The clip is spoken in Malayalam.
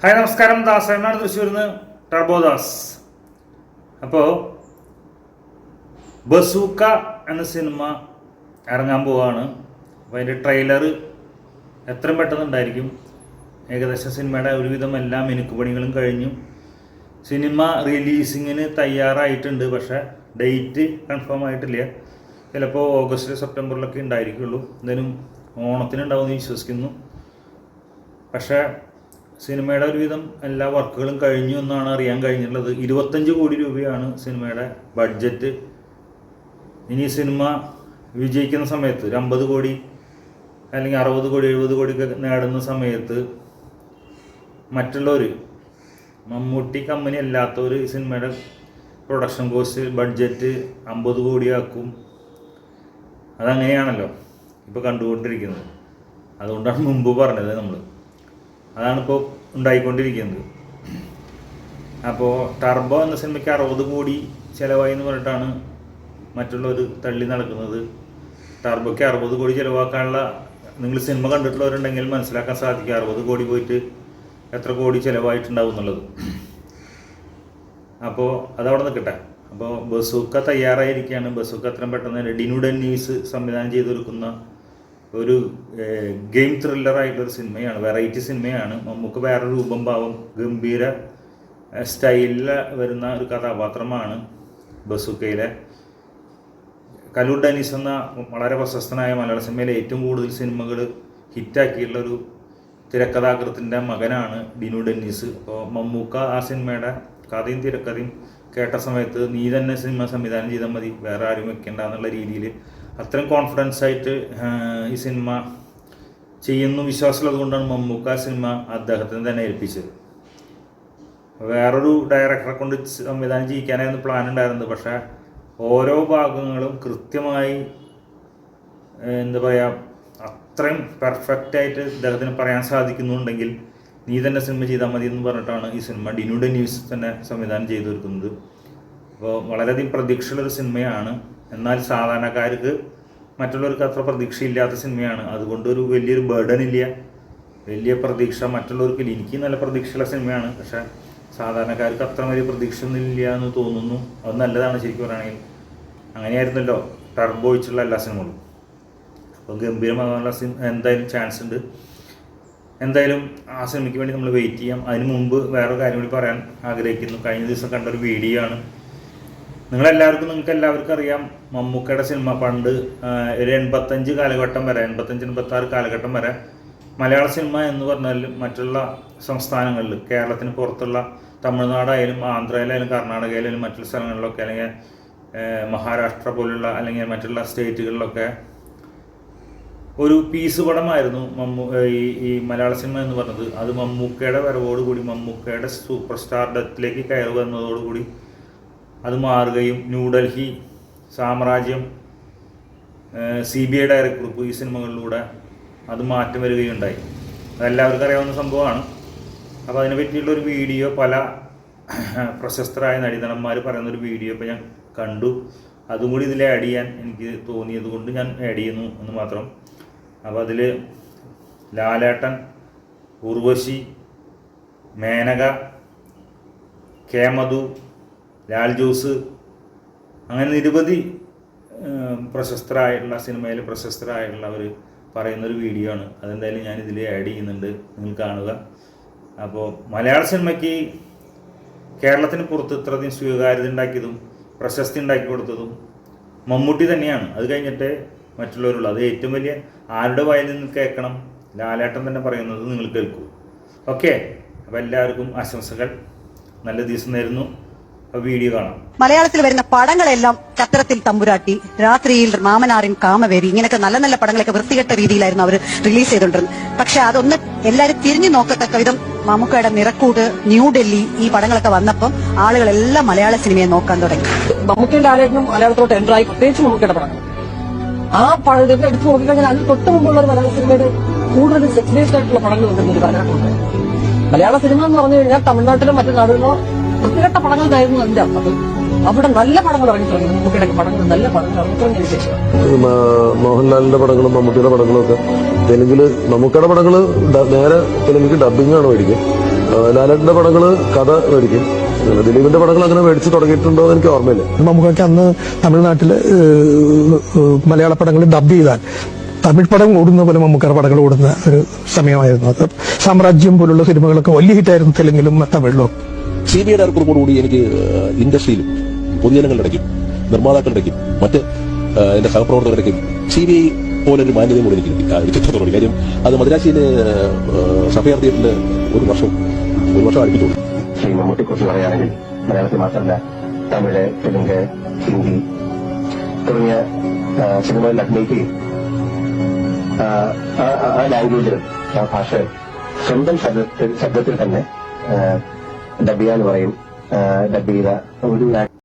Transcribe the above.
ഹായ് നമസ്കാരം. ദാസ് എന്നാണ് തൃശ്ശൂരിൽ നിന്ന് ടർബോദാസ് അപ്പോൾ ബസൂക്ക എന്ന സിനിമ ഇറങ്ങാൻ പോവാണ്. അപ്പോൾ അതിന്റെ ട്രെയിലർ എത്രയും പെട്ടെന്ന് ഉണ്ടായിരിക്കും. ഏകദേശം സിനിമയുടെ ഒരുവിധം എല്ലാ മിനുക്കുപണികളും കഴിഞ്ഞു. സിനിമ റിലീസിങ്ങിന് തയ്യാറായിട്ടുണ്ട് പക്ഷേ ഡേറ്റ് കൺഫേം ആയിട്ടില്ല. ചിലപ്പോൾ ഓഗസ്റ്റ് സെപ്റ്റംബറിലൊക്കെ ഉണ്ടായിരിക്കുള്ളൂ. എന്തായാലും ഓണത്തിന് ഉണ്ടാവുമെന്ന് വിശ്വസിക്കുന്നു. പക്ഷേ സിനിമയുടെ ഒരുവിധം എല്ലാ വർക്കുകളും കഴിഞ്ഞു എന്നാണ് അറിയാൻ കഴിഞ്ഞിട്ടുള്ളത്. ഇരുപത്തഞ്ച് കോടി രൂപയാണ് സിനിമയുടെ ബഡ്ജറ്റ്. ഇനി സിനിമ വിജയിക്കുന്ന സമയത്ത് ഒരു അമ്പത് കോടി അല്ലെങ്കിൽ അറുപത് കോടി എഴുപത് കോടിയൊക്കെ നേടുന്ന സമയത്ത് മറ്റുള്ളവർ മമ്മൂട്ടി കമ്പനി അല്ലാത്തവർ ഈ സിനിമയുടെ പ്രൊഡക്ഷൻ കോസ്റ്റ് ബഡ്ജറ്റ് അമ്പത് കോടിയാക്കും. അതങ്ങനെയാണല്ലോ ഇപ്പോൾ കണ്ടുകൊണ്ടിരിക്കുന്നത്. അതുകൊണ്ടാണ് മുമ്പ് പറഞ്ഞത് നമ്മൾ അതാണിപ്പോൾ ഉണ്ടായിക്കൊണ്ടിരിക്കുന്നത്. അപ്പോൾ ടർബോ എന്ന സിനിമയ്ക്ക് അറുപത് കോടി ചിലവായി എന്ന് പറഞ്ഞിട്ടാണ് മറ്റുള്ളവർ തള്ളി നടക്കുന്നത്. ടർബോയ്ക്ക് അറുപത് കോടി ചിലവാക്കാനുള്ള നിങ്ങൾ സിനിമ കണ്ടിട്ടുള്ളവരുണ്ടെങ്കിൽ മനസ്സിലാക്കാൻ സാധിക്കും അറുപത് കോടി പോയിട്ട് എത്ര കോടി ചിലവായിട്ടുണ്ടാവും എന്നുള്ളത്. അപ്പോൾ അതവിടെ നിൽക്കട്ടെ. അപ്പോൾ ബസൂക്ക തയ്യാറായിരിക്കുകയാണ്. ബസൂക്ക അത്രയും പെട്ടെന്ന് തന്നെ ന്യൂസ് സംവിധാനം സംവിധാനം ചെയ്തൊരുക്കുന്ന ഒരു ഗെയിം ത്രില്ലർ ആയിട്ടൊരു സിനിമയാണ് വെറൈറ്റി സിനിമയാണ്. നമുക്ക് വേറെ രൂപം ഭാവം ഗംഭീര സ്റ്റൈലിൽ വരുന്ന ഒരു കഥാപാത്രമാണ് ബസുക്കയിലെ. കലൂർ ഡെനീസ് എന്ന വളരെ പ്രശസ്തനായ മലയാള സിനിമയിലെ ഏറ്റവും കൂടുതൽ സിനിമകൾ ഹിറ്റാക്കിയിട്ടുള്ള ഒരു തിരക്കഥാകൃത്തിന്റെ മകനാണ് ഡിനു ഡെന്നീസ്. അപ്പോൾ മമ്മൂക്ക ആ സിനിമയുടെ കഥയും തിരക്കഥയും കേട്ട സമയത്ത് നീ തന്നെ സിനിമ സംവിധാനം ചെയ്താൽ മതി വേറെ ആരും വെക്കേണ്ട എന്നുള്ള രീതിയിൽ അത്രയും കോൺഫിഡൻസ് ആയിട്ട് ഈ സിനിമ ചെയ്യുന്നു വിശ്വാസമുള്ളത് കൊണ്ടാണ് മമ്മൂക്ക സിനിമ അദ്ദേഹത്തിന് തന്നെ ഏൽപ്പിച്ചത്. വേറൊരു ഡയറക്ടറെ കൊണ്ട് സംവിധാനം ചെയ്യിക്കാനായിരുന്നു പ്ലാൻ ഉണ്ടായിരുന്നത്. പക്ഷേ ഓരോ ഭാഗങ്ങളും കൃത്യമായി എന്താ പറയുക അത്രയും പെർഫെക്റ്റ് ആയിട്ട് ഇദ്ദേഹത്തിന് പറയാൻ സാധിക്കുന്നുണ്ടെങ്കിൽ നീ തന്നെ സിനിമ ചെയ്താൽ മതി എന്ന് പറഞ്ഞിട്ടാണ് ഈ സിനിമ ഡിനുഡ ന്യൂസ് തന്നെ സംവിധാനം ചെയ്തു തീർക്കുന്നത്. അപ്പോൾ വളരെയധികം പ്രതീക്ഷയുള്ളൊരു സിനിമയാണ്. എന്നാൽ സാധാരണക്കാർക്ക് മറ്റുള്ളവർക്ക് അത്ര പ്രതീക്ഷയില്ലാത്ത സിനിമയാണ്. അതുകൊണ്ട് ഒരു വലിയൊരു ബേർഡൻ ഇല്ല. വലിയ പ്രതീക്ഷ മറ്റുള്ളവർക്ക്. എനിക്ക് നല്ല പ്രതീക്ഷയുള്ള സിനിമയാണ്. പക്ഷേ സാധാരണക്കാർക്ക് അത്ര വലിയ പ്രതീക്ഷ ഒന്നും ഇല്ല എന്ന് തോന്നുന്നു. അത് നല്ലതാണ് ശരിക്കും പറയുകയാണെങ്കിൽ. അങ്ങനെയായിരുന്നല്ലോ ടർബോ വെച്ചുള്ള എല്ലാ സിനിമകളും. അപ്പോൾ ഗംഭീരമാകാനുള്ള സിനിമ എന്തായാലും ചാൻസ് ഉണ്ട്. എന്തായാലും ആ സിനിമയ്ക്ക് വേണ്ടി നമ്മൾ വെയിറ്റ് ചെയ്യാം. അതിന് മുമ്പ് വേറെ കാര്യം കൂടി പറയാൻ ആഗ്രഹിക്കുന്നു. കഴിഞ്ഞ ദിവസം കണ്ട ഒരു വീഡിയോ ആണ്. നിങ്ങളെല്ലാവർക്കും നിങ്ങൾക്ക് എല്ലാവർക്കും അറിയാം. മമ്മൂക്കയുടെ സിനിമ പണ്ട് ഒരു എൺപത്തഞ്ച് കാലഘട്ടം വരെ എൺപത്തഞ്ച് എൺപത്തി ആറ് കാലഘട്ടം വരെ മലയാള സിനിമ എന്ന് പറഞ്ഞാൽ മറ്റുള്ള സംസ്ഥാനങ്ങളിൽ കേരളത്തിന് പുറത്തുള്ള തമിഴ്നാടായാലും ആന്ധ്രയിലായാലും കർണാടകയിലായാലും മറ്റുള്ള സ്ഥലങ്ങളിലൊക്കെ അല്ലെങ്കിൽ മഹാരാഷ്ട്ര പോലുള്ള അല്ലെങ്കിൽ മറ്റുള്ള സ്റ്റേറ്റുകളിലൊക്കെ ഒരു പീസ് പടമായിരുന്നു മമ്മൂ ഈ ഈ മലയാള സിനിമ എന്ന് പറഞ്ഞത്. അത് മമ്മൂക്കയുടെ വരവോടുകൂടി മമ്മൂക്കയുടെ സൂപ്പർ സ്റ്റാർ ഡെത്തിലേക്ക് കയറി വന്നതോടുകൂടി അത് മാറുകയും ന്യൂഡൽഹി സാമ്രാജ്യം C B I director group ഈ സിനിമകളിലൂടെ അത് മാറ്റം വരികയുണ്ടായി. അതെല്ലാവർക്കും അറിയാവുന്ന സംഭവമാണ്. അപ്പോൾ അതിനെ പറ്റിയുള്ള ഒരു വീഡിയോ പല പ്രശസ്തരായ നടീനടന്മാർ പറയുന്നൊരു വീഡിയോ ഇപ്പോൾ ഞാൻ കണ്ടു. അതും കൂടി ഇതിൽ ആഡ് ചെയ്യാൻ എനിക്ക് തോന്നിയത് കൊണ്ട് ഞാൻ ആഡ് ചെയ്യുന്നു എന്ന് മാത്രം. അപ്പോൾ അതിൽ ലാലേട്ടൻ ഉർവശി മേനക കെ മധു ലാൽ ജോസ് അങ്ങനെ നിരവധി പ്രശസ്തരായിട്ടുള്ള സിനിമയിൽ പ്രശസ്തരായിട്ടുള്ളവർ പറയുന്നൊരു വീഡിയോ ആണ്. അതെന്തായാലും ഞാൻ ഇതിൽ ആഡ് ചെയ്യുന്നുണ്ട്. നിങ്ങൾ കാണുക. അപ്പോൾ മലയാള സിനിമയ്ക്ക് കേരളത്തിന് പുറത്ത് ഇത്രയധികം സ്വീകാര്യത ഉണ്ടാക്കിയതും പ്രശസ്തി ഉണ്ടാക്കി കൊടുത്തതും മമ്മൂട്ടി തന്നെയാണ്. അത് കഴിഞ്ഞിട്ട് മറ്റുള്ളവരുള്ളൂ അത് ഏറ്റവും വലിയ ആരുടെ വായിൽ നിന്ന് കേൾക്കണം? ലാലേട്ടൻ തന്നെ പറയുന്നത് നിങ്ങൾ കേൾക്കൂ. ഓക്കെ അപ്പോൾ എല്ലാവർക്കും ആശംസകൾ. നല്ല ദിവസം നേരുന്നു. വീഡിയോ കാണാം. മലയാളത്തിൽ വരുന്ന പടങ്ങളെല്ലാം ചത്രത്തിൽ തമ്പുരാട്ടി രാത്രിയിൽ മാമനാറിൻ കാമവേരി ഇങ്ങനെയൊക്കെ നല്ല നല്ല പടങ്ങളൊക്കെ വൃത്തികെട്ട രീതിയിലായിരുന്നു അവർ റിലീസ് ചെയ്തുകൊണ്ടിരുന്നത് പക്ഷെ അതൊന്ന് എല്ലാവരും തിരിഞ്ഞു നോക്കത്തക്ക വിധം മമ്മൂക്കയുടെ നിറക്കൂട് ന്യൂഡൽഹി ഈ പടങ്ങളൊക്കെ വന്നപ്പം ആളുകളെല്ലാം മലയാള സിനിമയെ നോക്കാൻ തുടങ്ങി. മമ്മൂക്കയുടെ ആരോഗ്യം മലയാളത്തിലോട്ട് എന്റർ ആയി. പ്രത്യേകിച്ച് മമ്മൂക്കയുടെ പടങ്ങൾ. ആ പടം ഇതൊക്കെ എടുത്തു നോക്കിക്കഴിഞ്ഞാൽ അതിന് തൊട്ട് മുമ്പുള്ള ഒരു മലയാള സിനിമയുടെ കൂടുതൽ സെക്സിനേഷൻ ആയിട്ടുള്ള പടങ്ങൾ വന്നിരുന്നു കാലഘട്ടമുണ്ട് മലയാള സിനിമ എന്ന് പറഞ്ഞു കഴിഞ്ഞാൽ തമിഴ്നാട്ടിലും മറ്റു നാടുകളിലോ വൃത്തികെട്ട പടങ്ങളായിരുന്നു അതിന്റെ അർത്ഥം അവിടെ നല്ല പടങ്ങൾ ഇറങ്ങി തുടങ്ങി മമ്മൂക്കയുടെ പടങ്ങൾ നല്ല പടങ്ങൾ ഇറങ്ങിത്തുടങ്ങിയ ശേഷം മോഹൻലാലിന്റെ പടങ്ങളും മമ്മൂട്ടിയുടെ പടങ്ങളും ഒക്കെ തെലുങ്കിൽ മമ്മൂക്കയുടെ പടങ്ങൾ നേരെ തെലുങ്കിൽ ഡബിംഗ് ആണ് മേടിക്കും ലാലന്റെ പടങ്ങൾ പടങ്ങൾ കഥ മേടിക്കും. ദിലീപിന്റെ പടങ്ങൾ അങ്ങനെ മേടിച്ച് തുടങ്ങിയിട്ടുണ്ടോ എന്ന് എനിക്ക് ഓർമ്മയില്ല. നമുക്കൊക്കെ അന്ന് തമിഴ്നാട്ടിൽ മലയാള പടങ്ങൾ ഡബ് ചെയ്താൽ തമിഴ് പടം ഓടുന്ന പോലെ മമ്മൂക്കാർ പടങ്ങൾ ഓടുന്ന ഒരു സമയമായിരുന്നു. അത് സാമ്രാജ്യം പോലുള്ള സിനിമകളൊക്കെ വലിയ ഹിറ്റായിരുന്നു തെലുങ്കിലും തമിഴിലും സി ബി അറിവുകളോടുകൂടി എനിക്ക് ഇൻഡസ്ട്രിയിലും പൊതുജനങ്ങളുടെ ഇടയ്ക്കും നിർമ്മാതാക്കളുടെ ഇടയ്ക്കും മറ്റ് എന്റെ സഹപ്രവർത്തകരുടെ ഇടയ്ക്കും സി ബി ഐ പോലൊരു മാന്യതയും കൂടി എനിക്ക് ചിത്രത്തോട് കാര്യം അത് മദ്രാശിയിലെ ഏഹ്, സഫയർ തിയേറ്ററിൽ ഒരു വർഷം ഒരു വർഷം അടുപ്പിച്ചുള്ളൂ ശ്രീ പറയുകയാണെങ്കിൽ മലയാളത്തിൽ മാത്രമല്ല തമിഴ് തെലുങ്ക് ഹിന്ദി തുടങ്ങിയ സിനിമകളിൽ അഭിനയിക്കുകയും ആ, ലാംഗ്വേജിൽ ആ ഭാഷ സ്വന്തം ശബ്ദത്തിൽ തന്നെ ഡബ് ചെയ്യാന്ന് പറയും ഡബ് ചെയ്ത ഒരു